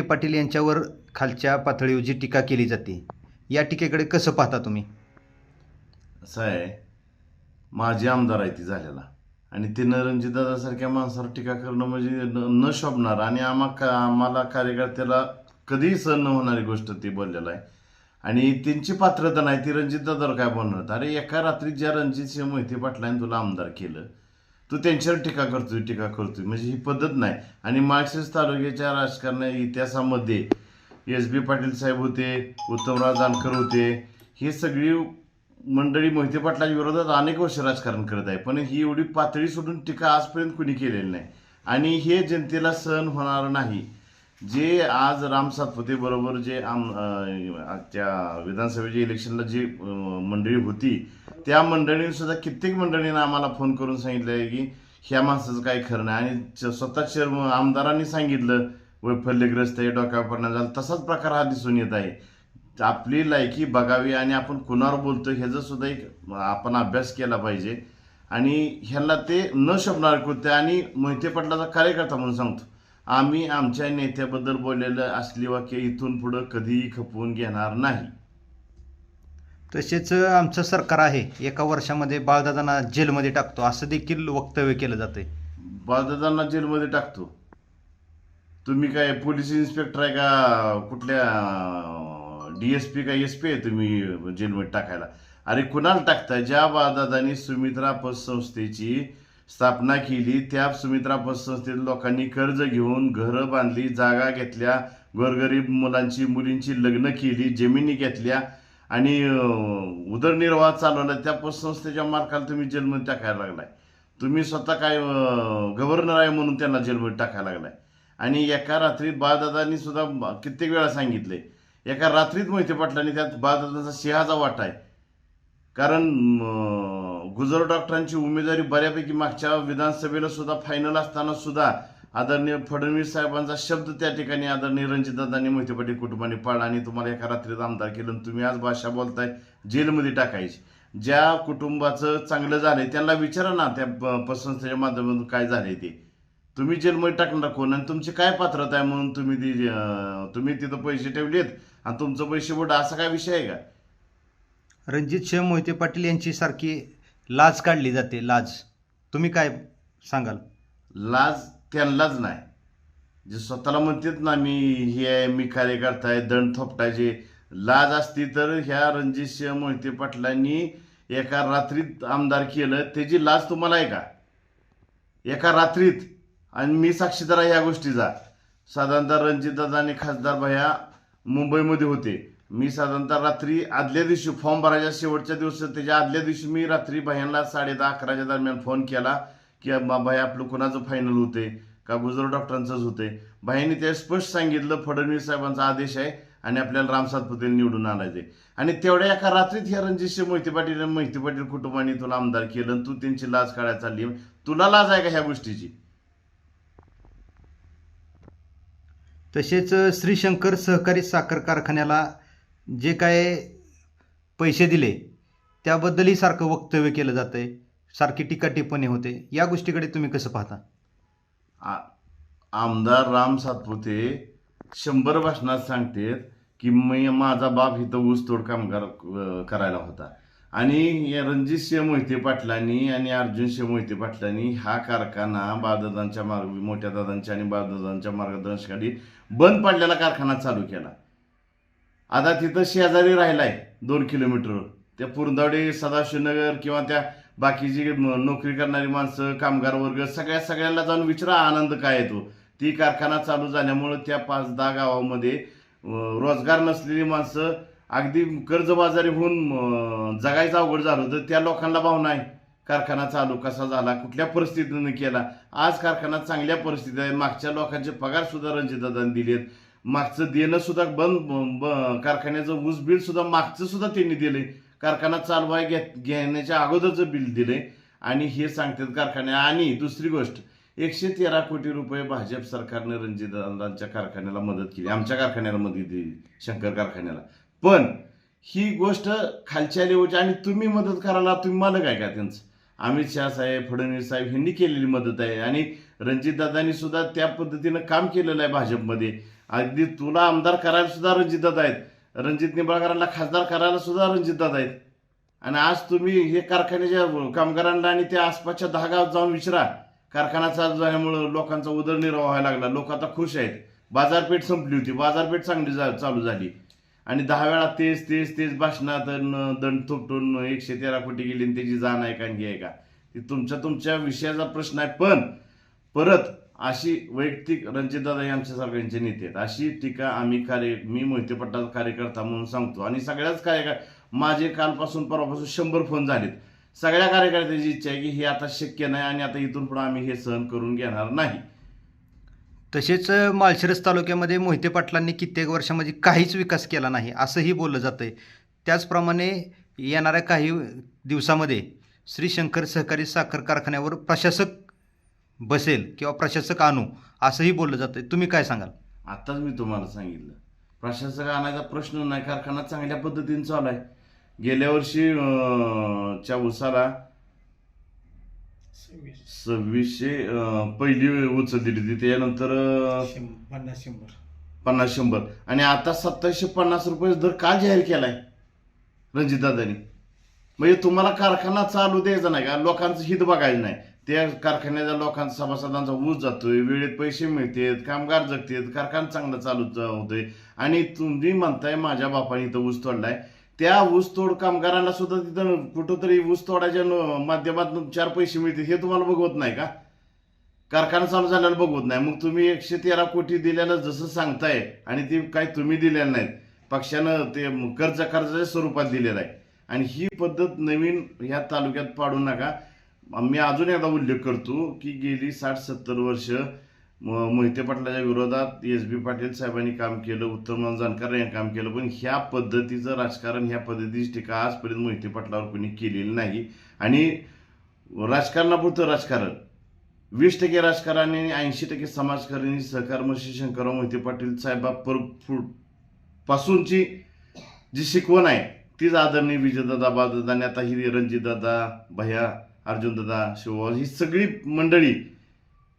पाटील यांच्यावर खालच्या पातळीवर जी टीका केली जाते या टीकेकडे कसं पाहता तुम्ही? असं आहे माझे आमदार आहे ती झालेला. आणि ते रणजितदादासारख्या माणसावर टीका करणं म्हणजे न न शोभणार. आणि आम्हा का आम्हाला कार्यकर्त्याला कधीही सहन न होणारी गोष्ट ती बोललेलं आहे. आणि त्यांची पात्रता नाही ती रणजितदादावर काय बोलणार? अरे एका रात्री ज्या रणजित सिंह मोहिते पाटलाने तुला आमदार केलं तो त्यांच्यावर टीका करतोय टीका करतोय. म्हणजे ही पद्धत नाही. आणि मार्क्सिस्ट तालुक्याच्या राजकारण इतिहासामध्ये एस बी पाटील साहेब होते उत्तमराव जानकर होते हे सगळी मंडळी मोहिते पाटलाच्या विरोधात अनेक वर्ष राजकारण करत आहे. पण ही एवढी पातळी सोडून टीका आजपर्यंत कुणी केलेली नाही. आणि हे जनतेला सहन होणार नाही. जे आज राम सातपुते बरोबर जे आम त्या विधानसभेच्या इलेक्शनला जी मंडळी होती त्या मंडळीने सुद्धा कित्येक मंडळींना आम्हाला फोन करून सांगितलं आहे की ह्या माणसाचं काही खरं नाही. आणि च- स्वतः शर्म आमदारांनी सांगितलं वैफल्यग्रस्त आहे डोक्यावर परिणाम झाला तसाच प्रकार हा दिसून येत आहे. आपली लायकी बघावी आणि आपण कुणावर बोलतो ह्याचा सुद्धा एक आपण अभ्यास केला पाहिजे. आणि ह्याला ते न शोभणार कृत्य आणि मोहिते पाटलाचा कार्यकर्ता म्हणून सांगतो. आम्ही आमच्या नेत्याबद्दल बोललेलं असली वाक्य इथून पुढं कधीही खपवून घेणार नाही. तसेच आमचं सरकार आहे एका वर्षामध्ये बाळदादांना जेलमध्ये टाकतो. असं देखील वक्तव्य केलं जातंय. बाळदादांना जेलमध्ये टाकतो. तुम्ही काय पोलीस इन्स्पेक्टर आहे का? कुठल्या डी एस पी का एस पी आहे तुम्ही जेलमध्ये टाकायला? अरे कुणाला टाकताय? ज्या बाळदादांनी सुमित्रा पतसंस्थेची स्थापना केली. त्या सुमित्रा पतसंस्थेत लोकांनी कर्ज घेऊन घरं बांधली जागा घेतल्या गोरगरीब मुलांची मुलींची लग्न केली जमिनी घेतल्या आणि उदरनिर्वाह चालवला. त्या पतसंस्थेच्या मालकाला तुम्ही जेलमध्ये टाकायला लागलाय. तुम्ही स्वतः काय गव्हर्नर आहे म्हणून त्यांना जेलमध्ये टाकायला लागलाय. आणि एका रात्रीत बाळदादांनी सुद्धा कित्येक वेळा सांगितले एका रात्रीत मोहिते पाटलांनी त्यात बाळदादांचा सिंहाचा वाटा आहे. कारण गुजर डॉक्टरांची उमेदवारी बऱ्यापैकी मागच्या विधानसभेला सुद्धा फायनल असताना सुद्धा आदरणीय फडणवीस साहेबांचा शब्द त्या ठिकाणी आदरणीय रणजितदादांनी मोहिते पाटील कुटुंबाने पाळला आणि तुम्हाला एका रात्रीत आमदार केलं आणि तुम्ही आज भाषा बोलताय जेलमध्ये टाकायची. ज्या कुटुंबाचं चांगलं झालंय त्यांना विचारा ना त्या पसंस्थेच्या माध्यमातून काय झालंय ते. तुम्ही जेलमध्ये टाकणार कोण? आणि तुमची काय पात्रता आहे म्हणून तुम्ही ती तुम्ही तिथं पैसे ठेवलेत आणि तुमचं पैसे बोट असा काय विषय आहे का? रणजित सिंह मोहिते पाटील यांची सारखी लाज काढली जाते लाज. तुम्ही काय सांगाल? लाज त्यांनाच नाही. जे स्वतःला म्हणतात ना मी हे आहे मी कार्यकर्ता आहे दंड थोपटायचे लाज असती तर ह्या रणजित सिंह मोहिते पाटलांनी एका रात्रीत आमदार केलं त्याची लाज तुम्हाला आहे का? एका रात्रीत. आणि मी साक्षीदार आहे ह्या गोष्टीचा. साधारणतः रणजितदादा आणि खासदार भया मुंबईमध्ये होते. मी साधारणतः रात्री आदल्या दिवशी फॉर्म भरायच्या शेवटच्या दिवशी त्याच्या आदल्या दिवशी मी रात्री भयांना साडे दहा अकराच्या दरम्यान फोन केला की भाई आपलं कुणाचं फायनल होते का गुजर डॉक्टरांचंच होते भाईंनी ते स्पष्ट सांगितलं फडणवीस साहेबांचा आदेश आहे आणि आपल्याला राम पटेल निवडून आणायचे आणि तेवढ्या एका रात्रीत ह्या रणजितसिंह मोहिते पाटील आणि मोहिते पाटील कुटुंबाने तुला आमदार केलं आणि तू त्यांची लाज काढायला चालली. तुला लाज आहे का ह्या गोष्टीची? तसेच श्रीशंकर सहकारी साखर कारखान्याला जे काय पैसे दिले त्याबद्दलही सारखं वक्तव्य केलं जातं आहे सारखी टीका टिप्पणी होते. या गोष्टीकडे तुम्ही कसं पाहता? आ- आमदार राम सातपुते शंभर भाषणात सांगतेत की मी माझा बाप इथं ऊसतोड कामगार करायला होता. आणि या रणजित सिंह मोहिते पाटलांनी आणि अर्जुन सिंह मोहिते पाटलांनी हा कारखाना बाळदादांच्या मार्ग मोठ्या दादांच्या आणि बाळदादांच्या मार्गदर्शनाखाली बंद पडलेला कारखाना चालू केला. आता तिथं शेजारी राहिलाय दोन किलोमीटरवर त्या पुरंदावडे सदाशिवनगर किंवा त्या बाकीची नोकरी करणारी माणसं कामगार वर्ग सगळ्या सगळ्यांना जाऊन विचारा आनंद काय येतो ती. कारखाना चालू झाल्यामुळं त्या पाच दहा गावामध्ये रोजगार नसलेली माणसं अगदी कर्जबाजारी होऊन जगायचं अवघड झालं तर त्या लोकांना भावना आहे कारखाना चालू कसा झाला? कुठल्या परिस्थितीनं केला? आज कारखाना चांगल्या परिस्थितीत आहे. मागच्या लोकांचे पगार सुद्धा रणजितदादांनी दिलेत. मागचं देणं सुद्धा बंद ब- कारखान्याचं ऊस बिल सुद्धा मागचं सुद्धा त्यांनी दिले. कारखाना चालवाय घे घेण्याच्या अगोदरचं बिल दिले. आणि हे सांगतात कारखान्या आणि दुसरी गोष्ट एकशे तेरा कोटी रुपये भाजप सरकारने रणजितदादांच्या कारखान्याला मदत केली. आमच्या कारखान्याला मदत दिली शंकर कारखान्याला. पण ही गोष्ट खालच्या लेवलची आणि तुम्ही मदत करायला तुम्ही मालक आहे का त्यांचं? अमित शहा साहेब फडणवीस साहेब ह्यांनी केलेली मदत आहे. आणि रणजितदादांनी सुद्धा त्या पद्धतीनं काम केलेलं आहे भाजपमध्ये. अगदी तुला आमदार करायला सुद्धा रणजितदादा आहेत. रणजित निंबाळकरांना खासदार करायला सुद्धा रणजितदादा आहेत. आणि आज तुम्ही हे कारखान्याच्या कामगारांना आणि त्या आसपासच्या दहा गावात जाऊन विचारा. कारखाना चालू झाल्यामुळं लोकांचा उदरनिर्वाह व्हायला लागला. लोक आता खुश आहेत. बाजारपेठ संपली होती. बाजारपेठ चांगली जा- चालू झाली. आणि दहा वेळा तेच तेच तेच भाषणात दंड थोपटून एकशे तेरा कोटी गेली आणि त्याची जाण आहे का हे आहे का? ती तुमच्या तुमच्या विषयाचा प्रश्न आहे. पण परत अशी वैयक्तिक रणजितदादा आमच्या सगळ्यांचे नेते आहेत. अशी टीका आम्ही कार्य मी मोहिते पट्टा कार्यकर्ता म्हणून सांगतो. आणि सगळ्याच कार्यकर माझे कालपासून परवापासून शंभर फोन झालेत. सगळ्या कार्यकर्त्याची इच्छा आहे की हे आता शक्य नाही आणि आता इथून पुढे आम्ही हे सहन करून घेणार नाही. तसेच माळशिरस तालुक्यामध्ये मोहिते पाटलांनी कित्येक वर्षामध्ये काहीच विकास केला नाही असंही बोललं जातं आहे त्याचप्रमाणे येणाऱ्या काही दिवसामध्ये श्री शंकर सहकारी साखर कारखान्यावर प्रशासक बसेल किंवा प्रशासक आणू असंही बोललं जातं आहे तुम्ही काय सांगाल? आताच मी तुम्हाला सांगितलं. प्रशासक आणायचा प्रश्न नाही कारखाना चांगल्या पद्धतीने चालू आहे. गेल्या वर्षी अं, च्या उसाला सव्वीसशे अं, पहिली उचल दिली होती. त्याच्यानंतर अं, पन्नास शंभर. पन्नास शंभर. आणि आता सत्तावीसशे पन्नास रुपये दर का जाहीर केलाय? रणजितदादांनी. म्हणजे तुम्हाला कारखाना चालू द्यायचा नाही का? लोकांचं हित बघायचं नाही. त्या कारखान्याच्या लोकांचा सभासदांचा ऊस जातोय वेळेत पैसे मिळतात कामगार जगतात कारखाना चांगला चालू होतोय आणि तुम्ही म्हणताय माझ्या बापाने इथं ऊस तोडलाय. त्या ऊस तोड कामगारांना सुद्धा तिथं कुठंतरी ऊस तोडाच्या माध्यमातून चार पैसे मिळतील हे तुम्हाला बघवत नाही का? कारखाना चालू झाल्याला बघवत नाही. मग तुम्ही एकशे तेरा कोटी दिल्याला जसं सांगताय आणि ते काय तुम्ही दिलेलं नाहीत. पक्षानं ते कर्ज कर्जाच्या स्वरूपात दिलेलं आहे. आणि ही पद्धत नवीन ह्या तालुक्यात पाडू नका. मी अजून एकदा उल्लेख करतो की गेली साठ सत्तर वर्ष म- मोहिते पाटलाच्या विरोधात एस बी पाटील साहेबांनी काम केलं उत्तम जानकर यांनी काम केलं पण ह्या पद्धतीचं राजकारण ह्या पद्धतीची टीका आजपर्यंत मोहिते पाटलावर कोणी केलेली नाही. आणि राजकारणापुरतं राजकारण वीस टक्के राजकारण आणि ऐंशी टक्के समाजकारणी सहकार मशी शंकरराव मोहिते पाटील साहेबा पर पासूनची जी शिकवण आहे तीच आदरणीय विजयदादा बालदादा आणि आता ही रणजितदादा भैया अर्जुनदादा शिवभाऊ ही सगळी मंडळी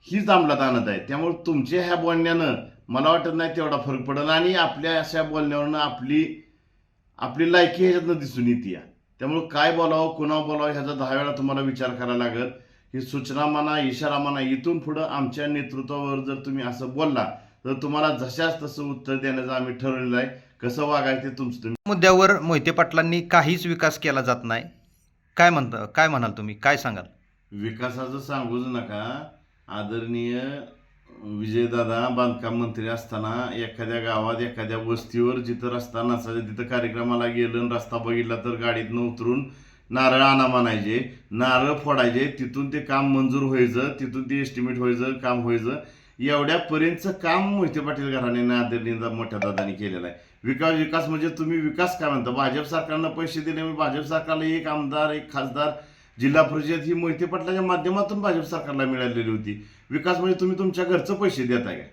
हीच अंमलात आणत आहे त्यामुळे तुमच्या ह्या बोलण्यानं मला वाटत नाही तेवढा फरक पडेल आणि आपल्या अशा बोलण्यावरनं आपली आपली लायकी ह्याच्यातनं दिसून येते त्यामुळे काय बोलावं कुणावर बोलावं ह्याचा दहा वेळा तुम्हाला विचार करायला लागत ही सूचना म्हणा इशारा म्हणा इथून पुढं आमच्या नेतृत्वावर जर तुम्ही असं बोलला तर तुम्हाला जशाच तसं उत्तर देण्याचं आम्ही ठरवलेलं आहे. कसं वागायचं तुमचं तुम्ही मुद्द्यावर मोहिते पाटलांनी काहीच विकास केला जात नाही. काय म्हणता काय म्हणाल तुम्ही? काय सांगाल? विकासाचं सांगूच नका. आदरणीय विजयदादा बांधकाम मंत्री असताना एखाद्या गावात एखाद्या वस्तीवर जिथं रस्ता नसायचा तिथं कार्यक्रमाला गेलं आणि रस्ता बघितला तर गाडीतनं उतरून नारळ आणा म्हणायचे. नारळ फोडायचे तिथून ते काम मंजूर व्हायचं तिथून ते एस्टिमेट व्हायचं काम व्हायचं. एवढ्यापर्यंतचं काम मोहिते पाटील घराण्याने आदरणीय मोठ्या दादाने केलेलं आहे. विकास विकास म्हणजे तुम्ही विकास काय म्हणता? भाजप सरकारनं पैसे दिले मी भाजप सरकारला एक आमदार एक खासदार जिल्हा परिषद ही मोहिते पाटलाच्या माध्यमातून भाजप सरकारला मिळालेली होती. विकास म्हणजे तुम्ही तुमच्या घरचं पैसे देताय का